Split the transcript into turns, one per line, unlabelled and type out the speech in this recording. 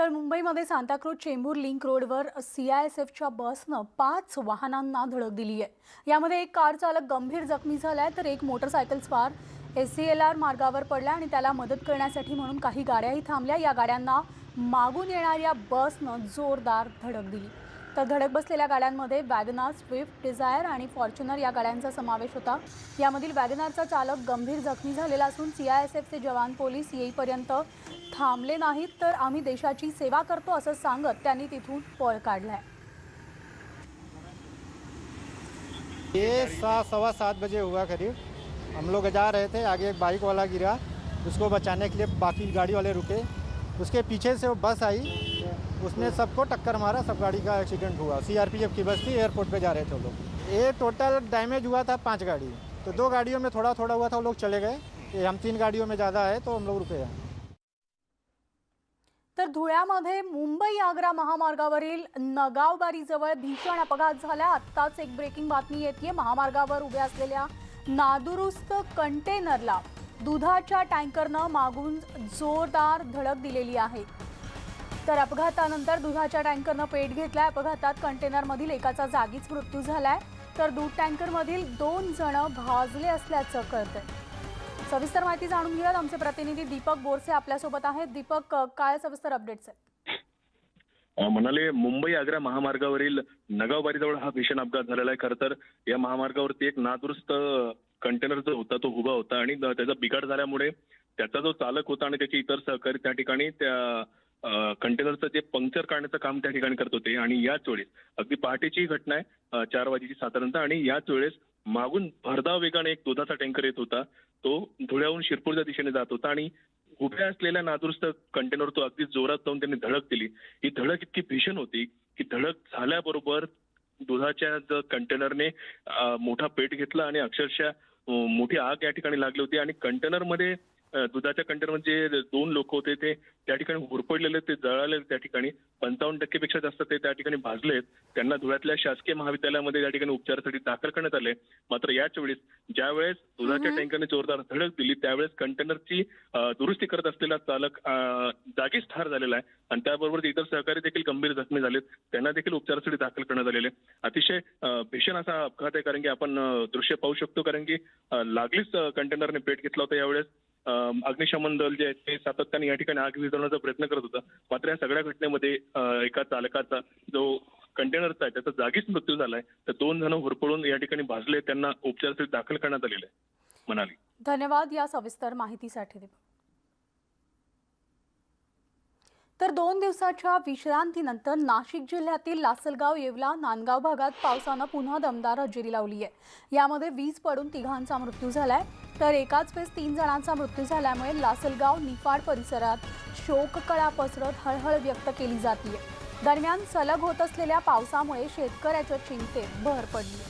तर मुंबईमध्ये सांताक्रूज चेंबूर लिंक रोडवर सी आय एस एफच्या बसनं पाच वाहनांना धडक दिली आहे. यामध्ये एक कार चालक गंभीर जखमी झाला आहे तर एक मोटरसायकल स्वार एस सी एल आर मार्गावर पडला आणि त्याला मदत करण्यासाठी म्हणून काही गाड्याही थांबल्या. या गाड्यांना मागून येणाऱ्या बसनं जोरदार धडक दिली. तर धडक बसलेल्या गाड्यांमध्ये वॅगनार स्विफ्ट डिझायर आणि फॉर्च्युनर या गाड्यांचा समावेश होता. यामधील वॅगनारचा चालक गंभीर जखमी झालेला असून सी आय एस एफचे जवान पोलीस येईपर्यंत थांबले नाहीत तर आम्ही देशाची सेवा करतो असं सांगत त्यांनी तिथून पळ आहे
ये सा सवा सात बजे हुआ करीब। हम लोग जा रहे थे आगे एक बाइक वाला गिरा उसको बचाने के लिए बाकी गाड़ी वाले रुके। उसके पीछे से वो बस आई। उसने सबको टक्कर मारा सब गाड़ी का एक्सीडेंट हुआ। सीआरपीएफ की बस थी एयरपोर्ट पे जा रहे थे वो लोग। ये टोटल डैमेज हुआ था पांच गाड़ी। तो दो गाड़ियों में थोड़ा थोड़ा हुआ था वो लोग चले गए। ये हम तीन गाड़ियों में ज़्यादा है तो हम लोग रुके हैं।
तर धुळ्यामध्ये मुंबई आग्रा महामार्गावरील नगावबारीजवळ भीषण अपघात झाला. आत्ताच एक ब्रेकिंग बातमी येते महामार्गावर उभ्या असलेल्या नादुरुस्त कंटेनरला दुधाच्या टँकरनं मागून जोरदार धडक दिलेली आहे. तर अपघातानंतर दुधाच्या टँकरनं पेट घेतलाय. अपघातात कंटेनरमधील एकाचा जागीच मृत्यू झालाय. तर दूध टँकरमधील दोन जण भाजले असल्याचं कळतंय. सविस्तर माहिती जाणून घेऊयात. आमचे प्रतिनिधी दीपक बोरसे आपल्यासोबत आहेत. दीपक काय सविस्तर अपडेट्स आहेत?
म्हणाले मुंबई आग्रा महामार्गावरील नगावबारीजवळ हा भीषण अपघात झालेला आहे. खरं तर या महामार्गावरती एक नादुरुस्त कंटेनर जो होता तो उभा होता आणि त्याचा बिघाड झाल्यामुळे त्याचा जो चालक होता आणि त्याचे इतर सहकारी त्या ठिकाणी त्या कंटेनरचं जे पंक्चर काढण्याचं काम त्या ठिकाणी करत होते. आणि याच वेळेस अगदी पहाटेची घटना आहे चार वाजेची साधारणतः. आणि याच वेळेस मागून भरधाव वेगाने एक दुधाचा टँकर येत होता. तो धुळ्याहून शिरपूरच्या दिशेने जात होता. आणि उभ्या असलेल्या नादुरुस्त कंटेनर तो अगदी जोरात जाऊन त्यांनी धडक दिली. ही धडक इतकी भीषण होती की धडक झाल्याबरोबर दुधाच्या कंटेनरने मोठा पेट घेतला आणि अक्षरशः मोठी आग या ठिकाणी लागली होती. आणि कंटेनरमध्ये दुधाच्या कंटेनरमध्ये जे दोन लोक होते ते त्या ठिकाणी होरपडलेले ते जळाले त्या ठिकाणी. पंचावन्न टक्केपेक्षा जास्त ते त्या ठिकाणी भाजलेत त्यांना धुळ्यातल्या शासकीय महाविद्यालयामध्ये त्या ठिकाणी उपचारासाठी दाखल करण्यात आले. मात्र याच वेळेस ज्या वेळेस दुधाच्या टँकरने जोरदार धडक दिली त्यावेळेस कंटेनरची दुरुस्ती करत असलेला चालक जागीच ठार झालेला आहे. आणि त्याबरोबर इतर सहकारी देखील गंभीर जखमी झालेत. त्यांना देखील उपचारासाठी दाखल करण्यात आलेले. अतिशय भीषण असा अपघात आहे कारण की आपण दृश्य पाहू शकतो. कारण की लागलीच कंटेनरने पेट घेतला होता यावेळेस. अग्निशमन दल जे आहे ते सातत्याने या ठिकाणी आग विझवण्याचा प्रयत्न करत होता. मात्र या सगळ्या घटनेमध्ये एका चालकाचा जो कंटेनरचा आहे त्याचा जागीच मृत्यू झालाय. तर दोन जण होरपळून या ठिकाणी भाजले त्यांना उपचारासाठी दाखल करण्यात आलेले आहे म्हणाली.
धन्यवाद या सविस्तर माहितीसाठी दीपक तर दोन दिवसाच्या विश्रांतीनंतर नाशिक जिल्ह्यातील लासलगाव येवला नांदगाव भागात पावसानं पुन्हा दमदार हजेरी लावली आहे. यामध्ये वीज पडून तिघांचा मृत्यू झालाय. तर एकाच वेळेस तीन जणांचा मृत्यू झाल्यामुळे लासलगाव निफाड परिसरात शोककळा पसरत हळहळ व्यक्त केली जाते दरम्यान सलग होत असलेल्या पावसामुळे शेतकऱ्याच्या चिंतेत भर पडली. आहे